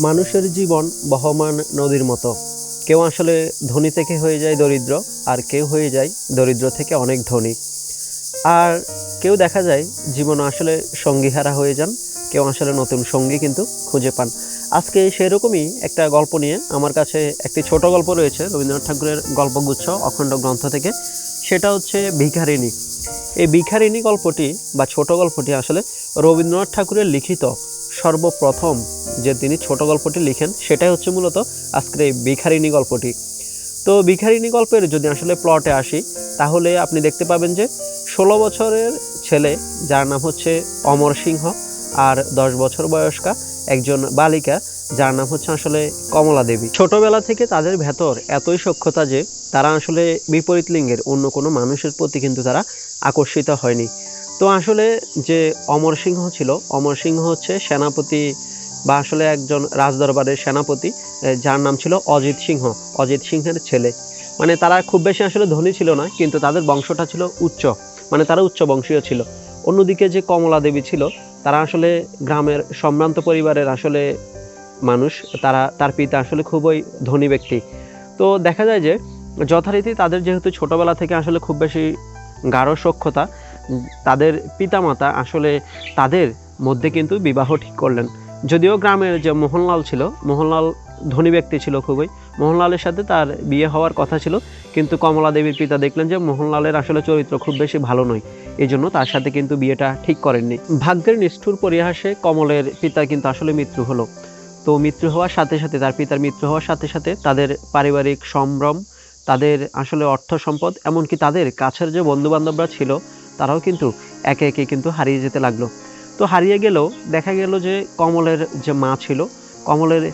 মানুষের জীবন বহমান নদীর মতো। কেউ আসলে ধনী থেকে হয়ে যায় দরিদ্র, আর কেউ হয়ে যায় দরিদ্র থেকে অনেক ধনী। আর কেউ দেখা যায় জীবন আসলে সঙ্গীহারা হয়ে যান, কেউ আসলে নতুন সঙ্গী কিন্তু খুঁজে পান। আজকে সেরকমই একটা গল্প নিয়ে আমার কাছে একটি ছোট গল্প রয়েছে, রবীন্দ্রনাথ ঠাকুরের গল্পগুচ্ছ অখণ্ড গ্রন্থ থেকে। সেটা হচ্ছে ভিখারিণী। এই ভিখারিণী গল্পটি বা ছোট গল্পটি আসলে রবীন্দ্রনাথ ঠাকুরের লিখিত সর্বপ্রথম যে তিনি ছোট গল্পটি লিখেন, সেটাই হচ্ছে মূলত আজকের এই ভিখারিণী গল্পটি। তো ভিখারিণী গল্পের যদি আসলে প্লটে আসি, তাহলে আপনি দেখতে পাবেন যে ষোলো বছরের ছেলে, যার নাম হচ্ছে অমর সিংহ আর দশ বছর বয়স্কা একজন বালিকা, যার নাম হচ্ছে আসলে কমলা দেবী। ছোটবেলা থেকে তাদের ভেতর এতই সক্ষতা যে তারা আসলে বিপরীত লিঙ্গের, অন্য কোনো মানুষের প্রতি কিন্তু তারা আকর্ষিত হয়নি। তো আসলে যে অমর সিংহ ছিল, অমর সিংহ হচ্ছে সেনাপতি বা আসলে একজন রাজদরবারের সেনাপতি যার নাম ছিল অজিত সিংহ, অজিত সিংহের ছেলে। মানে তারা খুব বেশি আসলে ধনী ছিল না, কিন্তু তাদের বংশটা ছিল উচ্চ মানে তারা উচ্চ বংশীয় ছিল। অন্যদিকে যে কমলা দেবী ছিল, তারা আসলে গ্রামের সম্ভ্রান্ত পরিবারের আসলে মানুষ, তারা, তার পিতা আসলে খুবই ধনী ব্যক্তি। তো দেখা যায় যে যথারীতি তাদের যেহেতু ছোটবেলা থেকে আসলে খুব বেশি গাঢ় সক্ষতা, তাদের পিতামাতা আসলে তাদের মধ্যে কিন্তু বিবাহ ঠিক করলেন। যদিও গ্রামের যে মোহনলাল ছিল, মোহনলাল ধনী ব্যক্তি ছিল খুবই, মোহনলালের সাথে তার বিয়ে হওয়ার কথা ছিল, কিন্তু কমলা দেবীর পিতা দেখলেন যে মোহনলালের আসলে চরিত্র খুব বেশি ভালো নয় এই জন্য তার সাথে কিন্তু বিয়েটা ঠিক করেননি। ভাগ্যের নিষ্ঠুর পরিহাসে কমলের পিতা কিন্তু আসলে মৃত্যু হলো। তো মৃত্যু হওয়ার সাথে সাথে, তার পিতার মৃত্যু হওয়ার সাথে সাথে তাদের পারিবারিক সম্ভ্রম, তাদের আসলে অর্থ সম্পদ, এমনকি তাদের কাছের যে বন্ধু বান্ধবরা ছিল, তারাও কিন্তু একে একে কিন্তু হারিয়ে যেতে লাগল। তো হারিয়ে গেলেও দেখা গেল যে কমলের যে মা ছিল, কমলের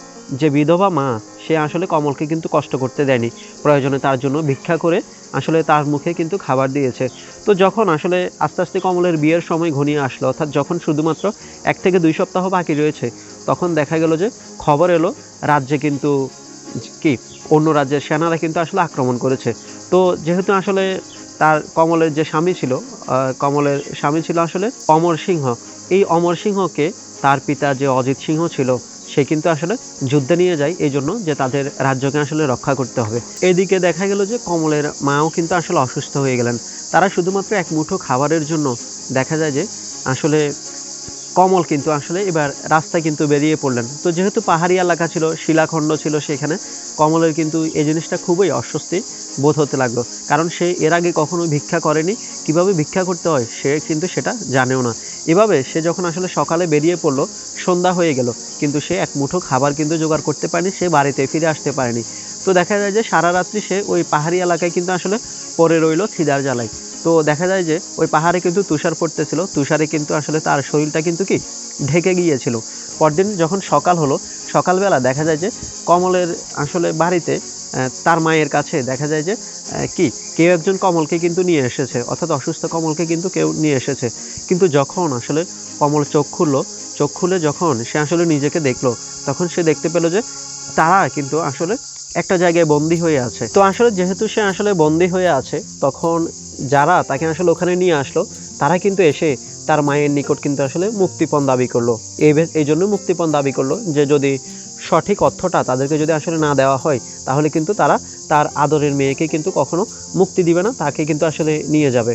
যে বিধবা মা, সে আসলে কমলকে কিন্তু কষ্ট করতে দেয়নি। প্রয়োজনে তার জন্য ভিক্ষা করে আসলে তার মুখে কিন্তু খাবার দিয়েছে। তো যখন আসলে আস্তে আস্তে কমলের বিয়ের সময় ঘনিয়ে আসলো, অর্থাৎ যখন শুধুমাত্র এক থেকে দুই সপ্তাহ বাকি রয়েছে, তখন দেখা গেল যে খবর এলো, রাজ্যে কিন্তু কি, অন্য রাজ্যের সেনারা কিন্তু আসলে আক্রমণ করেছে। তো যেহেতু আসলে তার কমলের যে স্বামী ছিল কমলের স্বামী ছিল আসলে অমর সিংহ। এই অমর সিংহকে তার পিতা যে অজিত সিংহ ছিল, সে কিন্তু আসলে যুদ্ধে নিয়ে যায় এই জন্য যে তাদের রাজ্যকে আসলে রক্ষা করতে হবে। এদিকে দেখা গেল যে কমলের মাও কিন্তু আসলে অসুস্থ হয়ে গেলেন। তারা শুধুমাত্র এক মুঠো খাবারের জন্য দেখা যায় যে আসলে কমল কিন্তু আসলে এবার রাস্তায় কিন্তু বেরিয়ে পড়লেন। তো যেহেতু পাহাড়ি এলাকা ছিল, শিলাখণ্ড ছিল সেখানে, কমলের কিন্তু এই জিনিসটা খুবই অস্বস্তি বোধ হতে লাগল। কারণ সে এর আগে কখনো ভিক্ষা করেনি। কীভাবে ভিক্ষা করতে হয়, সে কিন্তু সেটা জানেও না। এভাবে সে যখন আসলে সকালে বেরিয়ে পড়ল, সন্ধ্যা হয়ে গেল। কিন্তু সে এক মুঠো খাবার কিন্তু জোগাড় করতে পারেনি, সে বাড়িতে ফিরে আসতে পারেনি। তো দেখা যায় যে সারা রাত্রি সে ওই পাহাড়ি এলাকায় কিন্তু আসলে পরে রইল খিদার জ্বালায়। তো দেখা যায় যে ওই পাহাড়ে কিন্তু তুষার পড়তেছিল। তুষারে কিন্তু আসলে তার শরীরটা কিন্তু কি ঢেকে গিয়েছিল। পরদিন যখন সকাল হলো, সকালবেলা দেখা যায় যে কমলের আসলে বাড়িতে তার মায়ের কাছে দেখা যায় যে কি কেউ একজন কমলকে কিন্তু নিয়ে এসেছে, অর্থাৎ অসুস্থ কমলকে কিন্তু কেউ নিয়ে এসেছে। কিন্তু যখন আসলে কমল চোখ খুললো, চোখ খুলে যখন সে আসলে নিজেকে দেখল, তখন সে দেখতে পেল যে তারা কিন্তু আসলে একটা জায়গায় বন্দি হয়ে আছে। তো আসলে যেহেতু সে আসলে বন্দি হয়ে আছে, তখন যারা তাকে আসলে ওখানে নিয়ে আসলো, তারা কিন্তু এসে তার মায়ের নিকট কিন্তু আসলে মুক্তিপণ দাবি করল। এই এই জন্য মুক্তিপণ দাবি করল যে যদি সঠিক অর্থটা তাদেরকে যদি আসলে না দেওয়া হয়, তাহলে কিন্তু তারা তার আদরের মেয়েকে কিন্তু কখনো মুক্তি দিবে না, তাকে কিন্তু আসলে নিয়ে যাবে।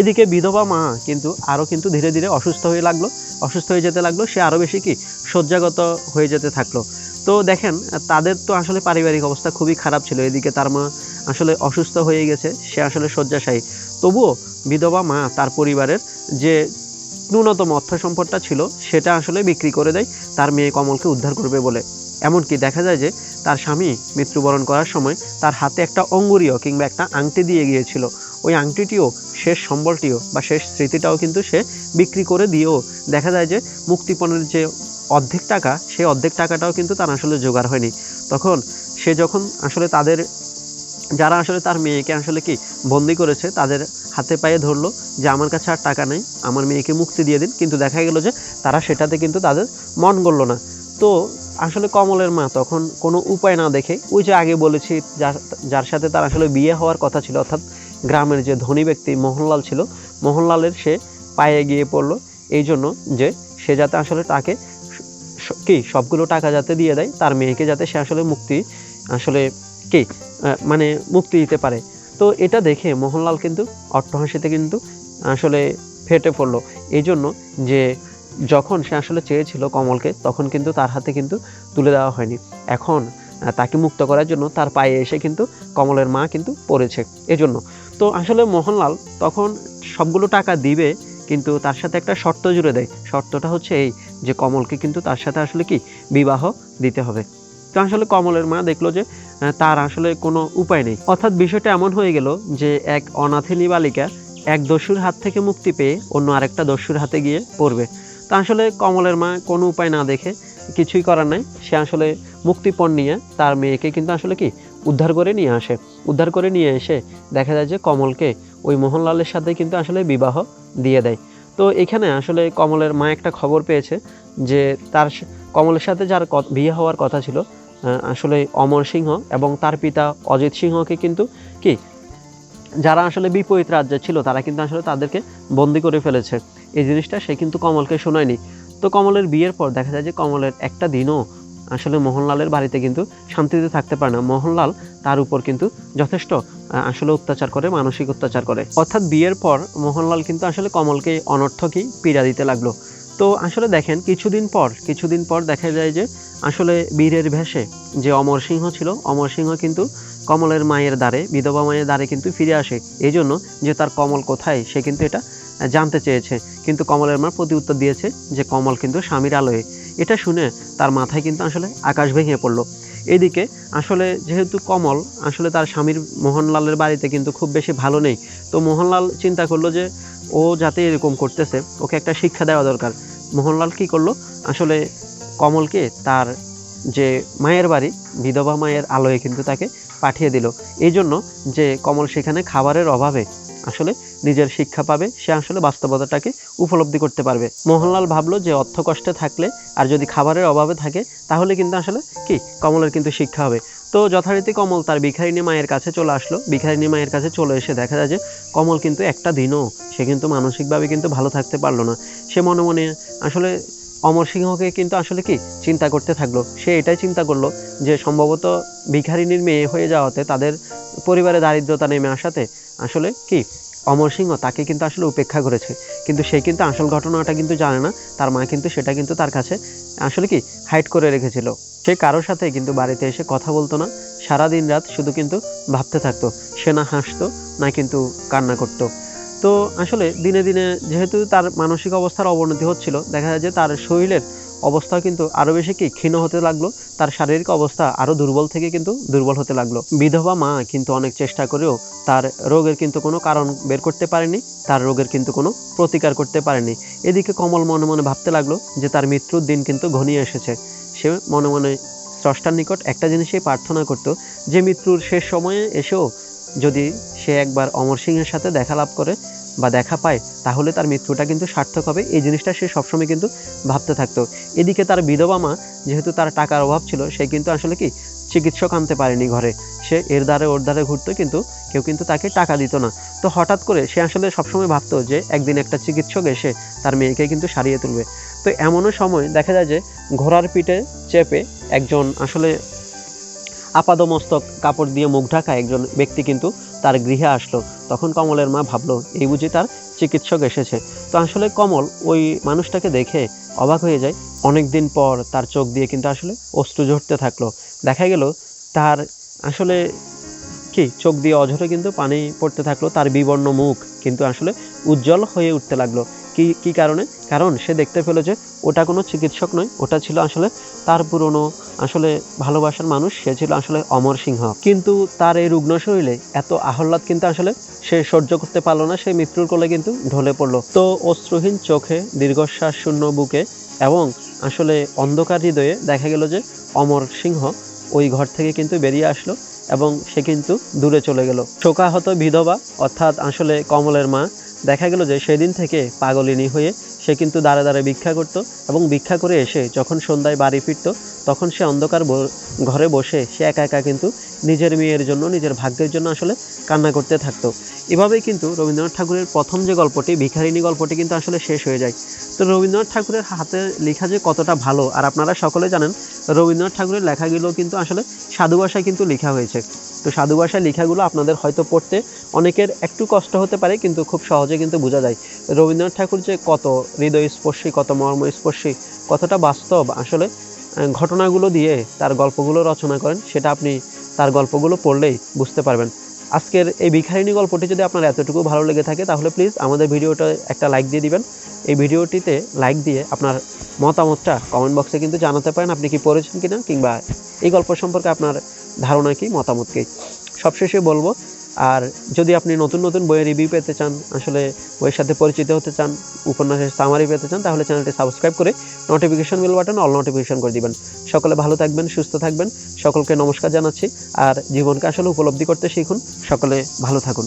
এদিকে বিধবা মা কিন্তু আরও কিন্তু ধীরে ধীরে অসুস্থ হয়ে লাগল। অসুস্থ হয়ে যেতে লাগল, সে আরও বেশি কি শয্যাগত হয়ে যেতে থাকল। তো দেখেন, তাদের তো আসলে পারিবারিক অবস্থা খুবই খারাপ ছিল। এদিকে তার মা আসলে অসুস্থ হয়ে গেছে, সে আসলে শয্যাশায়ী। তবুও বিধবা মা তার পরিবারের যে ন্যূনতম অর্থ সম্পদটা ছিল, সেটা আসলে বিক্রি করে দেয়, তার মেয়ে কমলকে উদ্ধার করবে বলে। এমনকি দেখা যায় যে, তার স্বামী মৃত্যুবরণ করার সময় তার হাতে একটা অঙ্গুরীয় কিংবা একটা আংটি দিয়ে গিয়েছিল। ওই আংটিটিও, শেষ সম্বলটিও বা শেষ স্মৃতিটাও কিন্তু সে বিক্রি করে দিয়েও দেখা যায় যে, মুক্তিপণের যে অর্ধেক টাকা, সেই অর্ধেক টাকাটাও কিন্তু তার আসলে জোগাড় হয়নি। তখন সে যখন আসলে তাদের, যারা আসলে তার মেয়েকে আসলে কি বন্দি করেছে, তাদের হাতে পায়ে ধরলো যে, আমার কাছে আর টাকা নেই, আমার মেয়েকে মুক্তি দিয়ে দিন। কিন্তু দেখা গেল যে, তারা সেটাতে কিন্তু তাদের মন গড়ল না। তো আসলে কমলের মা তখন কোনো উপায় না দেখে, ওই যে আগে বলেছি, যার যার সাথে তার আসলে বিয়ে হওয়ার কথা ছিল, অর্থাৎ গ্রামের যে ধনী ব্যক্তি মোহনলাল ছিল, মোহনলালের সে পায়ে গিয়ে পড়ল, এই জন্য যে সে যাতে আসলে তাকে কি, সবগুলো টাকা যাতে দিয়ে দেয়, তার মেয়েকে যাতে সে আসলে মুক্তি, আসলে কি মানে মুক্তি দিতে পারে। তো এটা দেখে মোহনলাল কিন্তু অট্টহাসিতে কিন্তু আসলে ফেটে পড়ল। এই জন্য যে যখন সে আসলে চেয়েছিল কমলকে, তখন কিন্তু তার হাতে কিন্তু তুলে দেওয়া হয়নি। এখন তাকে মুক্ত করার জন্য তার পায়ে এসে কিন্তু কমলের মা কিন্তু পড়েছে। এজন্য তো আসলে মোহনলাল তখন সবগুলো টাকা দিবে কিন্তু তার সাথে একটা শর্ত জুড়ে দেয়। শর্তটা হচ্ছে এই যে কমলকে কিন্তু তার সাথে আসলে কি বিবাহ দিতে হবে। তো আসলে কমলের মা দেখল যে তার আসলে কোনো উপায় নেই। অর্থাৎ বিষয়টা এমন হয়ে গেল যে এক অনাথিনী বালিকা এক দস্যুর হাত থেকে মুক্তি পেয়ে অন্য আরেকটা দস্যুর হাতে গিয়ে পড়বে। তো আসলে কমলের মা কোনো উপায় না দেখে কিছুই করার নাই। সে আসলে মুক্তিপণ নিয়ে তার মেয়েকে কিন্তু আসলে কি উদ্ধার করে নিয়ে আসে। উদ্ধার করে নিয়ে এসে দেখা যায় যে কমলকে ওই মোহনলালের সাথে কিন্তু আসলে বিবাহ দিয়ে দেয়। তো এখানে আসলে কমলের মা একটা খবর পেয়েছে যে তার কমলের সাথে যার বিয়ে হওয়ার কথা ছিল আসলে অমর সিংহ এবং তার পিতা অজিত সিংহকে কিন্তু কি, যারা আসলে বিপরীত রাজ্যে ছিল, তারা কিন্তু আসলে তাদেরকে বন্দি করে ফেলেছে। এই জিনিসটা সে কিন্তু কমলকে শোনায়নি। তো কমলের বিয়ের পর দেখা যায় যে কমলের একটা দিনও আসলে মোহনলালের বাড়িতে কিন্তু শান্তিতে থাকতে পারে না। মোহনলাল তার উপর কিন্তু যথেষ্ট আসলে অত্যাচার করে, মানসিক অত্যাচার করে। অর্থাৎ বিয়ের পর মোহনলাল কিন্তু আসলে কমলকে অনর্থকই পীড়া দিতে লাগল। তো আসলে দেখেন, কিছুদিন পর কিছুদিন পর দেখা যায় যে আসলে বীরের ভেষে যে অমর সিংহ ছিল, অমর সিংহ কিন্তু কমলের মায়ের দ্বারে, বিধবা মায়ের দ্বারে কিন্তু ফিরে আসে। এই জন্য যে তার কমল কোথায়, সে কিন্তু এটা জানতে চেয়েছে। কিন্তু কমলের মা প্রতি উত্তর দিয়েছে যে কমল কিন্তু স্বামীর আলোয়। এটা শুনে তার মাথায় কিন্তু আসলে আকাশ ভেঙে পড়ল। এইদিকে আসলে যেহেতু কমল, আসলে তার স্বামীর মোহনলালের বাড়িতে কিন্তু খুব বেশি ভালো নেই। তো মোহনলাল চিন্তা করল যে ও যাতে এরকম করতেছে, ওকে একটা শিক্ষা দেওয়া দরকার। মোহনলাল কি করল? আসলে কমলকে তার যে মায়ের বাড়ি, বিধবা মায়ের আলোয় কিন্তু তাকে পাঠিয়ে দিল। এই জন্য যে কমল সেখানে খাবারের অভাবে আসলে নিজের শিক্ষা পাবে, সে আসলে বাস্তবতাটাকে উপলব্ধি করতে পারবে। মোহনলাল ভাবলো যে অর্থ কষ্টে থাকলে আর যদি খাবারের অভাবে থাকে, তাহলে কিন্তু আসলে কি, কমলের কিন্তু শিক্ষা হবে। তো যথারীতি কমল তার ভিখারিনী মায়ের কাছে চলে আসলো। ভিখারিনী মায়ের কাছে চলে এসে দেখা যায় যে কমল কিন্তু একটা দিনও সে কিন্তু মানসিকভাবে কিন্তু ভালো থাকতে পারল না। সে মনে মনে আসলে অমর সিংহকে কিন্তু আসলে কি চিন্তা করতে থাকল। সে এটাই চিন্তা করল যে সম্ভবত ভিখারিনীর মেয়ে হয়ে যাওয়াতে তাদের পরিবারে দারিদ্রতা নেমে আসাতে আসলে কি অমর সিংহ তাকে কিন্তু আসলে উপেক্ষা করেছে। কিন্তু সে কিন্তু আসল ঘটনাটা কিন্তু জানে না। তার মা কিন্তু সেটা কিন্তু তার কাছে আসলে কি হাইড করে রেখেছিল। সে কারোর সাথে কিন্তু বাড়িতে এসে কথা বলতো না। সারা দিন রাত শুধু কিন্তু ভাবতে থাকতো। সে না হাসতো, না কিন্তু কান্না করতো। তো আসলে দিনে দিনে যেহেতু তার মানসিক অবস্থার অবনতি হচ্ছিল, দেখা যায় যে তার শরীরের অবস্থা কিন্তু আরও বেশি কি ক্ষীণ হতে লাগল, তার শারীরিক অবস্থা আরও দুর্বল থেকে কিন্তু দুর্বল হতে লাগল। বিধবা মা কিন্তু অনেক চেষ্টা করেও তার রোগের কিন্তু কোনো কারণ বের করতে পারেনি, তার রোগের কিন্তু কোনো প্রতিকার করতে পারেনি। এদিকে কমল মনে মনে ভাবতে লাগল যে তার মৃত্যুর দিন কিন্তু ঘনিয়ে এসেছে। সে মনে মনে স্রষ্টার নিকট একটা জিনিসই প্রার্থনা করতো, যে মৃত্যুর শেষ সময়ে এসেও যদি সে একবার অমর সিংহের সাথে দেখা লাভ করে বা দেখা পায়, তাহলে তার মৃত্যুটা কিন্তু সার্থক হবে। এই জিনিসটা সে সবসময় কিন্তু ভাবতে থাকতো। এদিকে তার বিধবা মা, যেহেতু তার টাকার অভাব ছিল, সে কিন্তু আসলে কি চিকিৎসক আনতে পারেনি ঘরে। সে এর দ্বারে ওর দ্বারে ঘুরতো কিন্তু কেউ কিন্তু তাকে টাকা দিত না। তো হঠাৎ করে সে আসলে সবসময় ভাবতো যে একদিন একটা চিকিৎসক এসে তার মেয়েকে কিন্তু সারিয়ে তুলবে। তো এমনও সময় দেখা যায় যে ঘোড়ার পিঠে চেপে একজন আসলে আপাদমস্তক কাপড় দিয়ে মুখ ঢাকা একজন ব্যক্তি কিন্তু তার গৃহে আসলো। তখন কমলের মা ভাবলো, এই বুঝি তার চিকিৎসক এসেছে। তো আসলে কমল ওই মানুষটাকে দেখে অবাক হয়ে যায়। অনেক দিন পর তার চোখ দিয়ে কিন্তু আসলে অস্ত্র ঝরতে থাকল। দেখা গেল তার আসলে কি? চোখ দিয়ে অঝরে কিন্তু পানি পড়তে থাকল, তার বিবর্ণ মুখ কিন্তু আসলে উজ্জ্বল হয়ে উঠতে লাগল। কি কি কারণে? কারণ সে দেখতে পেল যে ওটা কোনো চিকিৎসক নয়, ওটা ছিল আসলে তার পুরনো, আসলে ভালোবাসার মানুষ, সে ছিল আসলে অমর সিংহ। কিন্তু তার এই রুগ্ন শরীরে এত আহ্লাদ কিন্তু আসলে সে সহ্য করতে পারল না, সে মৃত্যুর কোলে কিন্তু ঢলে পড়ল। তো অশ্রুহীন চোখে, দীর্ঘশ্বাস শূন্য বুকে এবং আসলে অন্ধকার হৃদয়ে দেখা গেল যে অমর সিংহ ওই ঘর থেকে কিন্তু বেরিয়ে আসলো। এবং সে কিন্তু দূরে চলে গেল। শোকাহত বিধবা অর্থাৎ আসলে কমলের মা দেখা গেল যে সেদিন থেকে পাগলিনী হয়ে সে কিন্তু দাঁড়ে দাঁড়ে ভিক্ষা করতো এবং ভিক্ষা করে এসে যখন সন্ধ্যায় বাড়ি ফিরতো, তখন সে অন্ধকার ঘরে বসে সে একা একা কিন্তু নিজের মেয়ের জন্য, নিজের ভাগ্যের জন্য আসলে কান্না করতে থাকতো। এভাবেই কিন্তু রবীন্দ্রনাথ ঠাকুরের প্রথম যে গল্পটি, ভিখারিণী গল্পটি কিন্তু আসলে শেষ হয়ে যায়। তো রবীন্দ্রনাথ ঠাকুরের হাতে লেখা যে কতটা ভালো, আর আপনারা সকলে জানেন রবীন্দ্রনাথ ঠাকুরের লেখাগুলো কিন্তু আসলে সাধু ভাষায় কিন্তু লেখা হয়েছে। তো সাধু ভাষায় লেখাগুলো আপনাদের হয়তো পড়তে অনেকের একটু কষ্ট হতে পারে, কিন্তু খুব সহজে কিন্তু বোঝা যায়। রবীন্দ্রনাথ ঠাকুর যে কত হৃদয়স্পর্শী, কত মর্মস্পর্শী, কতটা বাস্তব আসলে ঘটনাগুলো দিয়ে তার গল্পগুলো রচনা করেন, সেটা আপনি তার গল্পগুলো পড়লেই বুঝতে পারবেন। আজকের এই ভিখারিণী গল্পটি যদি আপনার এতটুকু ভালো লেগে থাকে, তাহলে প্লিজ আমাদের ভিডিওটা একটা লাইক দিয়ে দিবেন। এই ভিডিওটিতে লাইক দিয়ে আপনার মতামতটা কমেন্ট বক্সে কিন্তু জানাতে পারেন আপনি কি পড়েছেন কিনা, কিংবা এই গল্প সম্পর্কে আপনার ধারণা কি, মতামত কি? সবশেষে বলব, আর যদি আপনি নতুন নতুন বইয়ের রিভিউ পেতে চান, আসলে বইয়ের সাথে পরিচিত হতে চান উপন্যাসের সামারি পেতে চান, তাহলে চ্যানেলটি সাবস্ক্রাইব করে notification bell button all notification করে দিবেন। সকলে ভালো থাকবেন, সুস্থ থাকবেন, সকলকে নমস্কার জানাচ্ছি, আর জীবনকে আসলে উপলব্ধি করতে শিখুন, সকলে ভালো থাকুন।